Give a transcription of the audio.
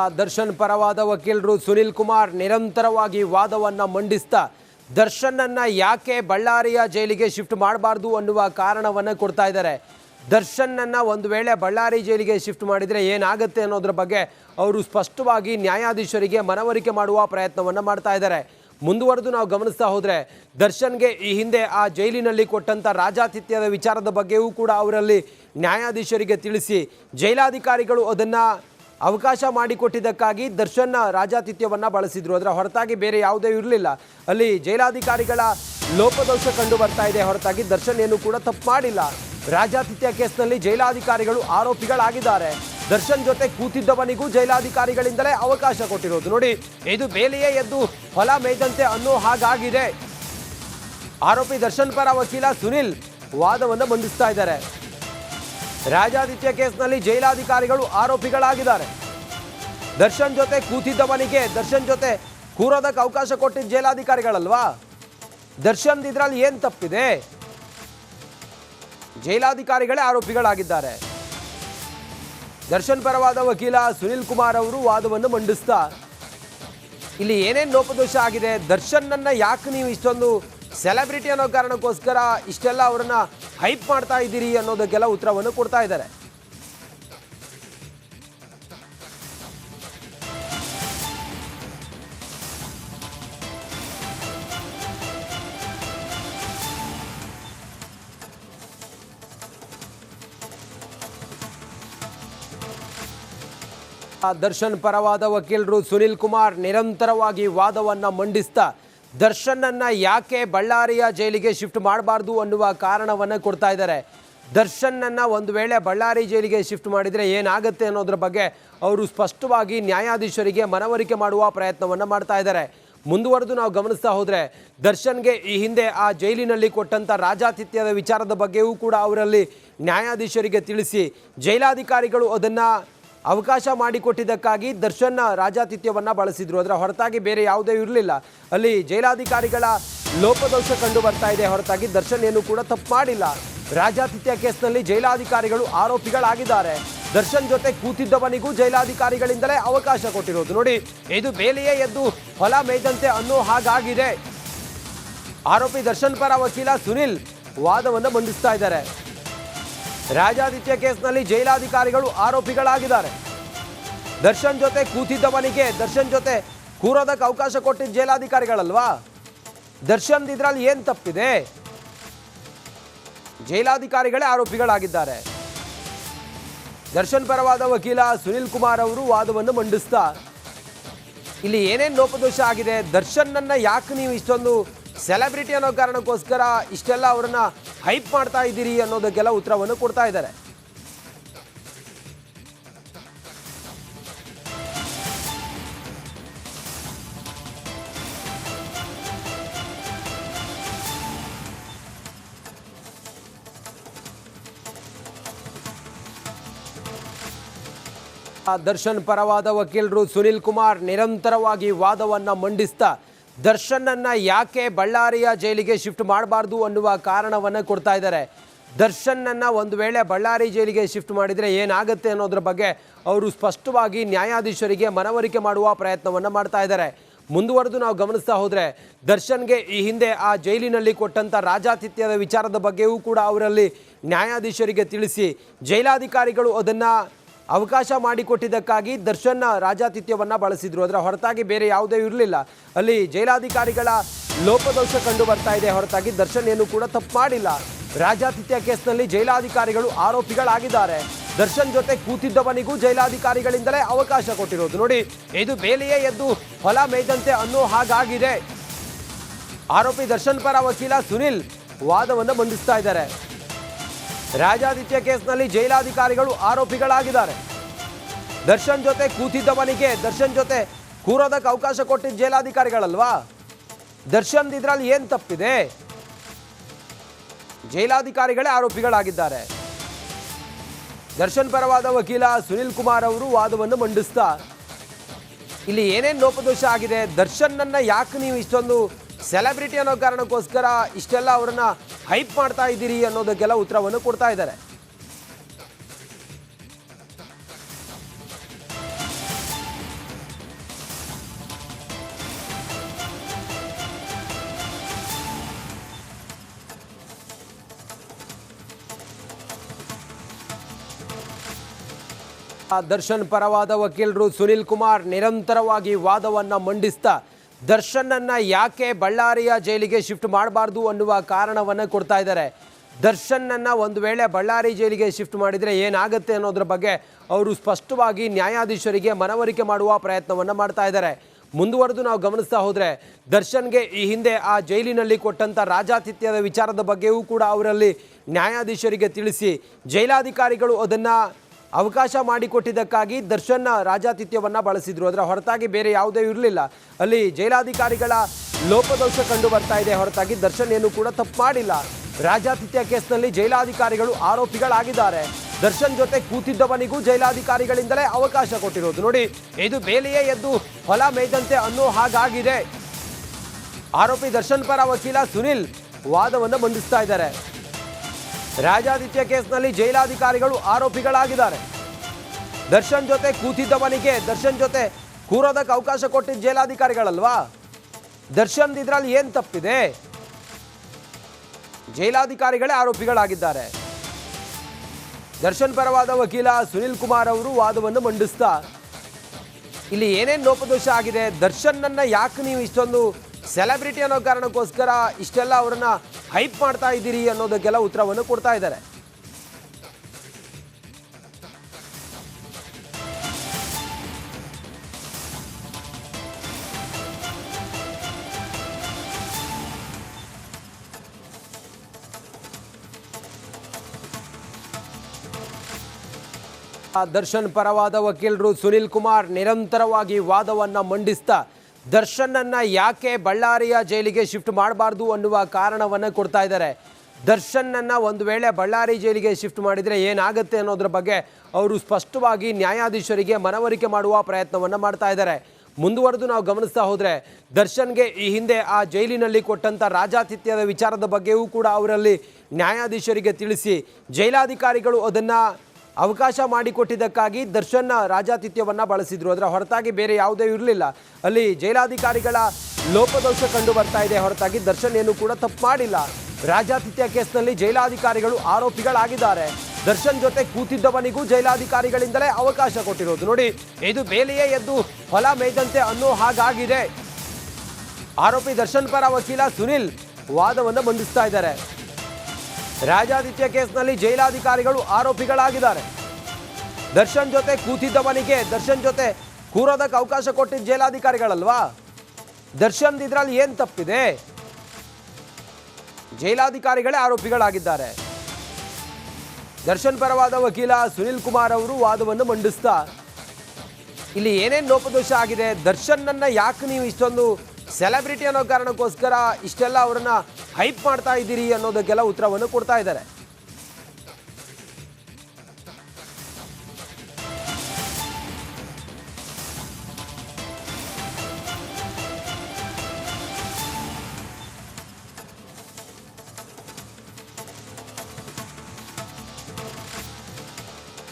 ದರ್ಶನ್ ಪರವಾದ ವಕೀಲರು ಸುನಿಲ್ ಕುಮಾರ್ ನಿರಂತರವಾಗಿ ವಾದವನ್ನು ಮಂಡಿಸ್ತಾ, ದರ್ಶನನ್ನು ಯಾಕೆ ಬಳ್ಳಾರಿಯ ಜೈಲಿಗೆ ಶಿಫ್ಟ್ ಮಾಡಬಾರ್ದು ಅನ್ನುವ ಕಾರಣವನ್ನು ಕೊಡ್ತಾ ಇದ್ದಾರೆ. ದರ್ಶನನ್ನು ಒಂದು ವೇಳೆ ಬಳ್ಳಾರಿ ಜೈಲಿಗೆ ಶಿಫ್ಟ್ ಮಾಡಿದರೆ ಏನಾಗುತ್ತೆ ಅನ್ನೋದ್ರ ಬಗ್ಗೆ ಅವರು ಸ್ಪಷ್ಟವಾಗಿ ನ್ಯಾಯಾಧೀಶರಿಗೆ ಮನವರಿಕೆ ಮಾಡುವ ಪ್ರಯತ್ನವನ್ನು ಮಾಡ್ತಾ ಇದ್ದಾರೆ. ಮುಂದುವರೆದು ನಾವು ಗಮನಿಸ್ತಾ ಹೋದರೆ, ದರ್ಶನ್ಗೆ ಈ ಹಿಂದೆ ಆ ಜೈಲಿನಲ್ಲಿ ಕೊಟ್ಟಂಥ ರಾಜಾತಿಥ್ಯದ ವಿಚಾರದ ಬಗ್ಗೆಯೂ ಕೂಡ ಅವರಲ್ಲಿ ನ್ಯಾಯಾಧೀಶರಿಗೆ ತಿಳಿಸಿ, ಜೈಲಾಧಿಕಾರಿಗಳು ಅದನ್ನು ಅವಕಾಶ ಮಾಡಿಕೊಟ್ಟಿದ್ದಕ್ಕಾಗಿ ದರ್ಶನ್ ರಾಜಾತಿಥ್ಯವನ್ನು ಬಳಸಿದ್ರು. ಅದರ ಹೊರತಾಗಿ ಬೇರೆ ಯಾವುದೇ ಇರಲಿಲ್ಲ. ಅಲ್ಲಿ ಜೈಲಾಧಿಕಾರಿಗಳ ಲೋಪದೋಷ ಕಂಡು ಬರ್ತಾ ಇದೆ. ಹೊರತಾಗಿ ದರ್ಶನ್ ಏನು ಕೂಡ ತಪ್ಪು ಮಾಡಿಲ್ಲ. ರಾಜಾತಿಥ್ಯ ಕೇಸ್ನಲ್ಲಿ ಜೈಲಾಧಿಕಾರಿಗಳು ಆರೋಪಿಗಳಾಗಿದ್ದಾರೆ. ದರ್ಶನ್ ಜೊತೆ ಕೂತಿದ್ದವನಿಗೂ ಜೈಲಾಧಿಕಾರಿಗಳಿಂದಲೇ ಅವಕಾಶ ಕೊಟ್ಟಿರೋದು. ನೋಡಿ, ಇದು ಬೇಲಿಯೇ ಎದ್ದು ಹೊಲ ಮೇಯ್ದಂತೆ ಅನ್ನೋ ಹಾಗಾಗಿದೆ. ಆರೋಪಿ ದರ್ಶನ್ ಪರ ವಕೀಲ ಸುನಿಲ್ ವಾದವನ್ನು ಮಂಡಿಸ್ತಾ ಇದ್ದಾರೆ. ರಾಜಾದಿತ್ಯ ಕೇಸ್ನಲ್ಲಿ ಜೈಲಾಧಿಕಾರಿಗಳು ಆರೋಪಿಗಳಾಗಿದ್ದಾರೆ. ದರ್ಶನ್ ಜೊತೆ ಕೂತಿದ್ದವನಿಗೆ ದರ್ಶನ್ ಜೊತೆ ಕೂರೋದಕ್ಕೆ ಅವಕಾಶ ಕೊಟ್ಟಿದ್ದ ಜೈಲಾಧಿಕಾರಿಗಳಲ್ವಾ? ದರ್ಶನ್ ಇದ್ರಲ್ಲಿ ಏನು ತಪ್ಪಿದೆ? ಜೈಲಾಧಿಕಾರಿಗಳೇ ಆರೋಪಿಗಳಾಗಿದ್ದಾರೆ. ದರ್ಶನ್ ಪರವಾದ ವಕೀಲ ಸುನಿಲ್ ಕುಮಾರ್ ಅವರು ವಾದವನ್ನು ಮಂಡಿಸ್ತಾ, ಇಲ್ಲಿ ಏನೇನು ಲೋಪದೋಷ ಆಗಿದೆ? ದರ್ಶನ್ ಅನ್ನ ಯಾಕೆ ನೀವು ಇಷ್ಟೊಂದು ಸೆಲೆಬ್ರಿಟಿ ಅನ್ನೋ ಕಾರಣಕ್ಕೋಸ್ಕರ ಇಷ್ಟೆಲ್ಲ ಅವರನ್ನ ಹೈಪ್ ಮಾಡ್ತಾ ಇದ್ದೀರಿ ಅನ್ನೋದಕ್ಕೆಲ್ಲ ಉತ್ತರವನ್ನು ಕೊಡ್ತಾ ಇದ್ದಾರೆ. ದರ್ಶನ್ ಪರವಾದ ವಕೀಲರು ಸುನಿಲ್ ಕುಮಾರ್ ನಿರಂತರವಾಗಿ ವಾದವನ್ನ ಮಂಡಿಸ್ತಾ ದರ್ಶನ್ನನ್ನ ಯಾಕೆ ಬಳ್ಳಾರಿಯ ಜೈಲಿಗೆ ಶಿಫ್ಟ್ ಮಾಡಬಾರ್ದು ಅನ್ನುವ ಕಾರಣವನ್ನ ಕೊಡ್ತಾ ಇದ್ದಾರೆ. ದರ್ಶನನ್ನು ಒಂದು ವೇಳೆ ಬಳ್ಳಾರಿ ಜೈಲಿಗೆ ಶಿಫ್ಟ್ ಮಾಡಿದರೆ ಏನಾಗುತ್ತೆ ಅನ್ನೋದ್ರ ಬಗ್ಗೆ ಅವರು ಸ್ಪಷ್ಟವಾಗಿ ನ್ಯಾಯಾಧೀಶರಿಗೆ ಮನವರಿಕೆ ಮಾಡುವ ಪ್ರಯತ್ನವನ್ನ ಮಾಡ್ತಾ ಇದ್ದಾರೆ. ಮುಂದುವರೆದು ನಾವು ಗಮನಿಸ್ತಾ ಹೋದರೆ, ದರ್ಶನ್ಗೆ ಈ ಹಿಂದೆ ಆ ಜೈಲಿನಲ್ಲಿ ಕೊಟ್ಟಂಥ ರಾಜಾತಿಥ್ಯದ ವಿಚಾರದ ಬಗ್ಗೆಯೂ ಕೂಡ ಅವರಲ್ಲಿ ನ್ಯಾಯಾಧೀಶರಿಗೆ ತಿಳಿಸಿ ಜೈಲಾಧಿಕಾರಿಗಳು ಅದನ್ನು ಅವಕಾಶ ಮಾಡಿಕೊಟ್ಟಿದ್ದಕ್ಕಾಗಿ ದರ್ಶನ್ ರಾಜಾತಿಥ್ಯವನ್ನು ಬಳಸಿದ್ರು. ಅದರ ಹೊರತಾಗಿ ಬೇರೆ ಯಾವುದೇ ಇರಲಿಲ್ಲ. ಅಲ್ಲಿ ಜೈಲಾಧಿಕಾರಿಗಳ ಲೋಪದೋಷ ಕಂಡು ಬರ್ತಾ ಇದೆ. ಹೊರತಾಗಿ ದರ್ಶನ್ ಏನು ಕೂಡ ತಪ್ಪು ಮಾಡಿಲ್ಲ. ರಾಜಾತಿಥ್ಯ ಕೇಸ್ನಲ್ಲಿ ಜೈಲಾಧಿಕಾರಿಗಳು ಆರೋಪಿಗಳಾಗಿದ್ದಾರೆ. ದರ್ಶನ್ ಜೊತೆ ಕೂತಿದ್ದವನಿಗೂ ಜೈಲಾಧಿಕಾರಿಗಳಿಂದಲೇ ಅವಕಾಶ ಕೊಟ್ಟಿರೋದು. ನೋಡಿ, ಇದು ಬೇಲೆಯೇ ಎದ್ದು ಹೊಲ ಮೇಯ್ದಂತೆ ಅನ್ನೋ ಹಾಗಾಗಿದೆ. ಆರೋಪಿ ದರ್ಶನ್ ಪರ ವಕೀಲ ಸುನಿಲ್ ವಾದವನ್ನು ಮಂಡಿಸ್ತಾ ಇದ್ದಾರೆ. ರಾಜಾದಿತ್ಯ ಕೇಸ್ನಲ್ಲಿ ಜೈಲಾಧಿಕಾರಿಗಳು ಆರೋಪಿಗಳಾಗಿದ್ದಾರೆ. ದರ್ಶನ್ ಜೊತೆ ಕೂತಿದ್ದವನಿಗೆ ದರ್ಶನ್ ಜೊತೆ ಕೂರೋದಕ್ಕೆ ಅವಕಾಶ ಕೊಟ್ಟಿದ್ದ ಜೈಲಾಧಿಕಾರಿಗಳಲ್ವಾ? ದರ್ಶನ್ ಇದ್ರಲ್ಲಿ ಏನು ತಪ್ಪಿದೆ? ಜೈಲಾಧಿಕಾರಿಗಳೇ ಆರೋಪಿಗಳಾಗಿದ್ದಾರೆ. ದರ್ಶನ್ ಪರವಾದ ವಕೀಲ ಸುನಿಲ್ ಕುಮಾರ್ ಅವರು ವಾದವನ್ನು ಮಂಡಿಸ್ತಾ, ಇಲ್ಲಿ ಏನೇನು ಲೋಪದೋಷ ಆಗಿದೆ? ದರ್ಶನ್ನನ್ನು ಯಾಕೆ ನೀವು ಇಷ್ಟೊಂದು ಸೆಲೆಬ್ರಿಟಿ ಅನ್ನೋ ಕಾರಣಕ್ಕೋಸ್ಕರ ಇಷ್ಟೆಲ್ಲ ಅವರನ್ನ ಹೈಪ್ ಮಾಡ್ತಾ ಇದ್ದೀರಿ ಅನ್ನೋದಕ್ಕೆಲ್ಲ ಉತ್ತರವನ್ನು ಕೊಡ್ತಾ ಇದ್ದಾರೆ. ದರ್ಶನ್ ಪರವಾದ ವಕೀಲರು ಸುನಿಲ್ ಕುಮಾರ್ ನಿರಂತರವಾಗಿ ವಾದವನ್ನು ಮಂಡಿಸ್ತಾ ದರ್ಶನ್ನನ್ನ ಯಾಕೆ ಬಳ್ಳಾರಿಯ ಜೈಲಿಗೆ ಶಿಫ್ಟ್ ಮಾಡಬಾರ್ದು ಅನ್ನುವ ಕಾರಣವನ್ನು ಕೊಡ್ತಾ ಇದ್ದಾರೆ. ದರ್ಶನನ್ನು ಒಂದು ವೇಳೆ ಬಳ್ಳಾರಿ ಜೈಲಿಗೆ ಶಿಫ್ಟ್ ಮಾಡಿದರೆ ಏನಾಗುತ್ತೆ ಅನ್ನೋದ್ರ ಬಗ್ಗೆ ಅವರು ಸ್ಪಷ್ಟವಾಗಿ ನ್ಯಾಯಾಧೀಶರಿಗೆ ಮನವರಿಕೆ ಮಾಡುವ ಪ್ರಯತ್ನವನ್ನು ಮಾಡ್ತಾ ಇದ್ದಾರೆ. ಮುಂದುವರೆದು ನಾವು ಗಮನಿಸ್ತಾ ಹೋದರೆ ದರ್ಶನ್ಗೆ ಈ ಹಿಂದೆ ಆ ಜೈಲಿನಲ್ಲಿ ಕೊಟ್ಟಂಥ ರಾಜಾತಿಥ್ಯದ ವಿಚಾರದ ಬಗ್ಗೆಯೂ ಕೂಡ ಅವರಲ್ಲಿ ನ್ಯಾಯಾಧೀಶರಿಗೆ ತಿಳಿಸಿ ಜೈಲಾಧಿಕಾರಿಗಳು ಅದನ್ನು ಅವಕಾಶ ಮಾಡಿಕೊಟ್ಟಿದ್ದಕ್ಕಾಗಿ ದರ್ಶನ್ ರಾಜಾತಿಥ್ಯವನ್ನು ಬಳಸಿದ್ರು. ಅದರ ಹೊರತಾಗಿ ಬೇರೆ ಯಾವುದೇ ಇರಲಿಲ್ಲ. ಅಲ್ಲಿ ಜೈಲಾಧಿಕಾರಿಗಳ ಲೋಪದೋಷ ಕಂಡು ಬರ್ತಾ ಇದೆ. ಹೊರತಾಗಿ ದರ್ಶನ್ ಏನು ಕೂಡ ತಪ್ಪು ಮಾಡಿಲ್ಲ. ರಾಜಾತಿಥ್ಯ ಕೇಸ್ನಲ್ಲಿ ಜೈಲಾಧಿಕಾರಿಗಳು ಆರೋಪಿಗಳಾಗಿದ್ದಾರೆ. ದರ್ಶನ್ ಜೊತೆ ಕೂತಿದ್ದವನಿಗೂ ಜೈಲಾಧಿಕಾರಿಗಳಿಂದಲೇ ಅವಕಾಶ ಕೊಟ್ಟಿರೋದು. ನೋಡಿ, ಇದು ಬೇಲಿಯೇ ಎದ್ದು ಹೊಲ ಮೇಯ್ದಂತೆ ಅನ್ನೋ ಹಾಗಾಗಿದೆ. ಆರೋಪಿ ದರ್ಶನ್ ಪರ ವಕೀಲ ಸುನಿಲ್ ವಾದವನ್ನು ಮಂಡಿಸ್ತಾ ಇದ್ದಾರೆ. ರಾಜಾದಿತ್ಯ ಕೇಸ್ನಲ್ಲಿ ಜೈಲಾಧಿಕಾರಿಗಳು ಆರೋಪಿಗಳಾಗಿದ್ದಾರೆ. ದರ್ಶನ್ ಜೊತೆ ಕೂತಿದ್ದವನಿಗೆ ದರ್ಶನ್ ಜೊತೆ ಕೂರೋದಕ್ಕೆ ಅವಕಾಶ ಕೊಟ್ಟಿದ್ದ ಜೈಲಾಧಿಕಾರಿಗಳಲ್ವಾ? ದರ್ಶನ್ ಇದ್ರಲ್ಲಿ ಏನು ತಪ್ಪಿದೆ? ಜೈಲಾಧಿಕಾರಿಗಳೇ ಆರೋಪಿಗಳಾಗಿದ್ದಾರೆ. ದರ್ಶನ್ ಪರವಾದ ವಕೀಲ ಸುನಿಲ್ ಕುಮಾರ್ ಅವರು ವಾದವನ್ನು ಮಂಡಿಸ್ತಾ, ಇಲ್ಲಿ ಏನೇನು ಲೋಪದೋಷ ಆಗಿದೆ? ದರ್ಶನ್ ಅನ್ನ ಯಾಕೆ ನೀವು ಇಷ್ಟೊಂದು ಸೆಲೆಬ್ರಿಟಿ ಅನ್ನೋ ಕಾರಣಕ್ಕೋಸ್ಕರ ಇಷ್ಟೆಲ್ಲ ಅವರನ್ನ ಹೈಪ್ ಮಾಡ್ತಾ ಇದ್ದೀರಿ ಅನ್ನೋದಕ್ಕೆಲ್ಲ ಉತ್ತರವನ್ನು ಕೊಡ್ತಾ ಇದ್ದಾರೆ. ದರ್ಶನ್ ಪರವಾದ ವಕೀಲರು ಸುನಿಲ್ ಕುಮಾರ್ ನಿರಂತರವಾಗಿ ವಾದವನ್ನು ಮಂಡಿಸ್ತಾ ದರ್ಶನ್ನನ್ನ ಯಾಕೆ ಬಳ್ಳಾರಿಯ ಜೈಲಿಗೆ ಶಿಫ್ಟ್ ಮಾಡಬಾರ್ದು ಅನ್ನುವ ಕಾರಣವನ್ನ ಕೊಡ್ತಾ ಇದ್ದಾರೆ. ದರ್ಶನ್ನನ್ನ ಒಂದು ವೇಳೆ ಬಳ್ಳಾರಿ ಜೈಲಿಗೆ ಶಿಫ್ಟ್ ಮಾಡಿದರೆ ಏನಾಗುತ್ತೆ ಅನ್ನೋದ್ರ ಬಗ್ಗೆ ಅವರು ಸ್ಪಷ್ಟವಾಗಿ ನ್ಯಾಯಾಧೀಶರಿಗೆ ಮನವರಿಕೆ ಮಾಡುವ ಪ್ರಯತ್ನವನ್ನ ಮಾಡ್ತಾ ಇದ್ದಾರೆ. ಮುಂದುವರೆದು ನಾವು ಗಮನಿಸ್ತಾ ಹೋದರೆ, ದರ್ಶನ್ಗೆ ಈ ಹಿಂದೆ ಆ ಜೈಲಿನಲ್ಲಿ ಕೊಟ್ಟಂಥ ರಾಜಾತಿಥ್ಯದ ವಿಚಾರದ ಬಗ್ಗೆಯೂ ಕೂಡ ಅವರಲ್ಲಿ ನ್ಯಾಯಾಧೀಶರಿಗೆ ತಿಳಿಸಿ ಜೈಲಾಧಿಕಾರಿಗಳು ಅದನ್ನು ಅವಕಾಶ ಮಾಡಿಕೊಟ್ಟಿದ್ದಕ್ಕಾಗಿ ದರ್ಶನ್ ರಾಜಾತಿಥ್ಯವನ್ನು ಬಳಸಿದ್ರು. ಅದರ ಹೊರತಾಗಿ ಬೇರೆ ಯಾವುದೇ ಇರಲಿಲ್ಲ. ಅಲ್ಲಿ ಜೈಲಾಧಿಕಾರಿಗಳ ಲೋಪದೋಷ ಕಂಡು ಬರ್ತಾ ಇದೆ. ಹೊರತಾಗಿ ದರ್ಶನ್ ಏನು ಕೂಡ ತಪ್ಪು ಮಾಡಿಲ್ಲ. ರಾಜಾತಿಥ್ಯ ಕೇಸ್ನಲ್ಲಿ ಜೈಲಾಧಿಕಾರಿಗಳು ಆರೋಪಿಗಳಾಗಿದ್ದಾರೆ. ದರ್ಶನ್ ಜೊತೆ ಕೂತಿದ್ದವನಿಗೂ ಜೈಲಾಧಿಕಾರಿಗಳಿಂದಲೇ ಅವಕಾಶ ಕೊಟ್ಟಿರೋದು. ನೋಡಿ, ಇದು ಬೇಲಿಯೇ ಎದ್ದು ಹೊಲ ಮೇಯ್ದಂತೆ ಅನ್ನೋ ಹಾಗಾಗಿದೆ. ಆರೋಪಿ ದರ್ಶನ್ ಪರ ವಕೀಲ ಸುನಿಲ್ ವಾದವನ್ನು ಮಂಡಿಸ್ತಾ ಇದ್ದಾರೆ. ರಾಜಾದಿತ್ಯ ಕೇಸ್ನಲ್ಲಿ ಜೈಲಾಧಿಕಾರಿಗಳು ಆರೋಪಿಗಳಾಗಿದ್ದಾರೆ. ದರ್ಶನ್ ಜೊತೆ ಕೂತಿದ್ದವನಿಗೆ ದರ್ಶನ್ ಜೊತೆ ಕೂರೋದಕ್ಕೆ ಅವಕಾಶ ಕೊಟ್ಟಿದ್ದ ಜೈಲಾಧಿಕಾರಿಗಳಲ್ವಾ? ದರ್ಶನ್ ಇದ್ರಲ್ಲಿ ಏನು ತಪ್ಪಿದೆ? ಜೈಲಾಧಿಕಾರಿಗಳೇ ಆರೋಪಿಗಳಾಗಿದ್ದಾರೆ. ದರ್ಶನ್ ಪರವಾದ ವಕೀಲ ಸುನಿಲ್ ಕುಮಾರ್ ಅವರು ವಾದವನ್ನು ಮಂಡಿಸ್ತಾ, ಇಲ್ಲಿ ಏನೇನು ಲೋಪದೋಷ ಆಗಿದೆ? ದರ್ಶನ್ನನ್ನ ಯಾಕೆ ನೀವು ಇಷ್ಟೊಂದು ಸೆಲೆಬ್ರಿಟಿ ಅನ್ನೋ ಕಾರಣಕ್ಕೋಸ್ಕರ ಇಷ್ಟೆಲ್ಲ ಅವರನ್ನ ಹೈಪ್ ಮಾಡ್ತಾ ಇದ್ದೀರಿ ಅನ್ನೋದಕ್ಕೆಲ್ಲ ಉತ್ತರವನ್ನು ಕೊಡ್ತಾ ಇದ್ದಾರೆ. ದರ್ಶನ್ ಪರವಾದ ವಕೀಲರು ಸುನಿಲ್ ಕುಮಾರ್ ನಿರಂತರವಾಗಿ ವಾದವನ್ನ ಮಂಡಿಸ್ತಾ ದರ್ಶನ್ನನ್ನ ಯಾಕೆ ಬಳ್ಳಾರಿಯ ಜೈಲಿಗೆ ಶಿಫ್ಟ್ ಮಾಡಬಾರ್ದು ಅನ್ನುವ ಕಾರಣವನ್ನು ಕೊಡ್ತಾ ಇದ್ದಾರೆ. ದರ್ಶನನ್ನು ಒಂದು ವೇಳೆ ಬಳ್ಳಾರಿ ಜೈಲಿಗೆ ಶಿಫ್ಟ್ ಮಾಡಿದರೆ ಏನಾಗುತ್ತೆ ಅನ್ನೋದ್ರ ಬಗ್ಗೆ ಅವರು ಸ್ಪಷ್ಟವಾಗಿ ನ್ಯಾಯಾಧೀಶರಿಗೆ ಮನವರಿಕೆ ಮಾಡುವ ಪ್ರಯತ್ನವನ್ನು ಮಾಡ್ತಾ ಇದ್ದಾರೆ. ಮುಂದುವರೆದು ನಾವು ಗಮನಿಸ್ತಾ ಹೋದರೆ ದರ್ಶನ್ಗೆ ಈ ಹಿಂದೆ ಆ ಜೈಲಿನಲ್ಲಿ ಕೊಟ್ಟಂಥ ರಾಜಾತಿಥ್ಯದ ವಿಚಾರದ ಬಗ್ಗೆಯೂ ಕೂಡ ಅವರಲ್ಲಿ ನ್ಯಾಯಾಧೀಶರಿಗೆ ತಿಳಿಸಿ ಜೈಲಾಧಿಕಾರಿಗಳು ಅದನ್ನು ಅವಕಾಶ ಮಾಡಿಕೊಟ್ಟಿದ್ದಕ್ಕಾಗಿ ದರ್ಶನ್ ರಾಜಾತಿಥ್ಯವನ್ನು ಬಳಸಿದ್ರು. ಅದರ ಹೊರತಾಗಿ ಬೇರೆ ಯಾವುದೇ ಇರಲಿಲ್ಲ. ಅಲ್ಲಿ ಜೈಲಾಧಿಕಾರಿಗಳ ಲೋಪದೋಷ ಕಂಡು ಬರ್ತಾ ಇದೆ. ಹೊರತಾಗಿ ದರ್ಶನ್ ಏನು ಕೂಡ ತಪ್ಪು ಮಾಡಿಲ್ಲ. ರಾಜಾತಿಥ್ಯ ಕೇಸ್ನಲ್ಲಿ ಜೈಲಾಧಿಕಾರಿಗಳು ಆರೋಪಿಗಳಾಗಿದ್ದಾರೆ. ದರ್ಶನ್ ಜೊತೆ ಕೂತಿದ್ದವನಿಗೂ ಜೈಲಾಧಿಕಾರಿಗಳಿಂದಲೇ ಅವಕಾಶ ಕೊಟ್ಟಿರೋದು. ನೋಡಿ, ಇದು ಬೇಲಿಯೇ ಎದ್ದು ಹೊಲ ಮೇಯ್ದಂತೆ ಅನ್ನೋ ಹಾಗಾಗಿದೆ. ಆರೋಪಿ ದರ್ಶನ್ ಪರ ವಕೀಲ ಸುನಿಲ್ ವಾದವನ್ನು ಮಂಡಿಸ್ತಾ ಇದ್ದಾರೆ. ರಾಜಾದಿತ್ಯ ಕೇಸ್ನಲ್ಲಿ ಜೈಲಾಧಿಕಾರಿಗಳು ಆರೋಪಿಗಳಾಗಿದ್ದಾರೆ. ದರ್ಶನ್ ಜೊತೆ ಕೂತಿದ್ದವನಿಗೆ ದರ್ಶನ್ ಜೊತೆ ಕೂರೋದಕ್ಕೆ ಅವಕಾಶ ಕೊಟ್ಟಿದ್ದ ಜೈಲಾಧಿಕಾರಿಗಳಲ್ವಾ? ದರ್ಶನ್ ಇದ್ರಲ್ಲಿ ಏನು ತಪ್ಪಿದೆ? ಜೈಲಾಧಿಕಾರಿಗಳೇ ಆರೋಪಿಗಳಾಗಿದ್ದಾರೆ. ದರ್ಶನ್ ಪರವಾದ ವಕೀಲ ಸುನಿಲ್ ಕುಮಾರ್ ಅವರು ವಾದವನ್ನು ಮಂಡಿಸ್ತಾ, ಇಲ್ಲಿ ಏನೇನು ಲೋಪದೋಷ ಆಗಿದೆ? ದರ್ಶನ್ನನ್ನ ಯಾಕೆ ನೀವು ಇಷ್ಟೊಂದು ಸೆಲೆಬ್ರಿಟಿ ಅನ್ನೋ ಕಾರಣಕ್ಕೋಸ್ಕರ ಇಷ್ಟೆಲ್ಲ ಅವರನ್ನ ಹೈಪ್ ಮಾಡ್ತಾ ಇದ್ದೀರಿ ಅನ್ನೋದಕ್ಕೆಲ್ಲ ಉತ್ತರವನ್ನು ಕೊಡ್ತಾ ಇದ್ದಾರೆ.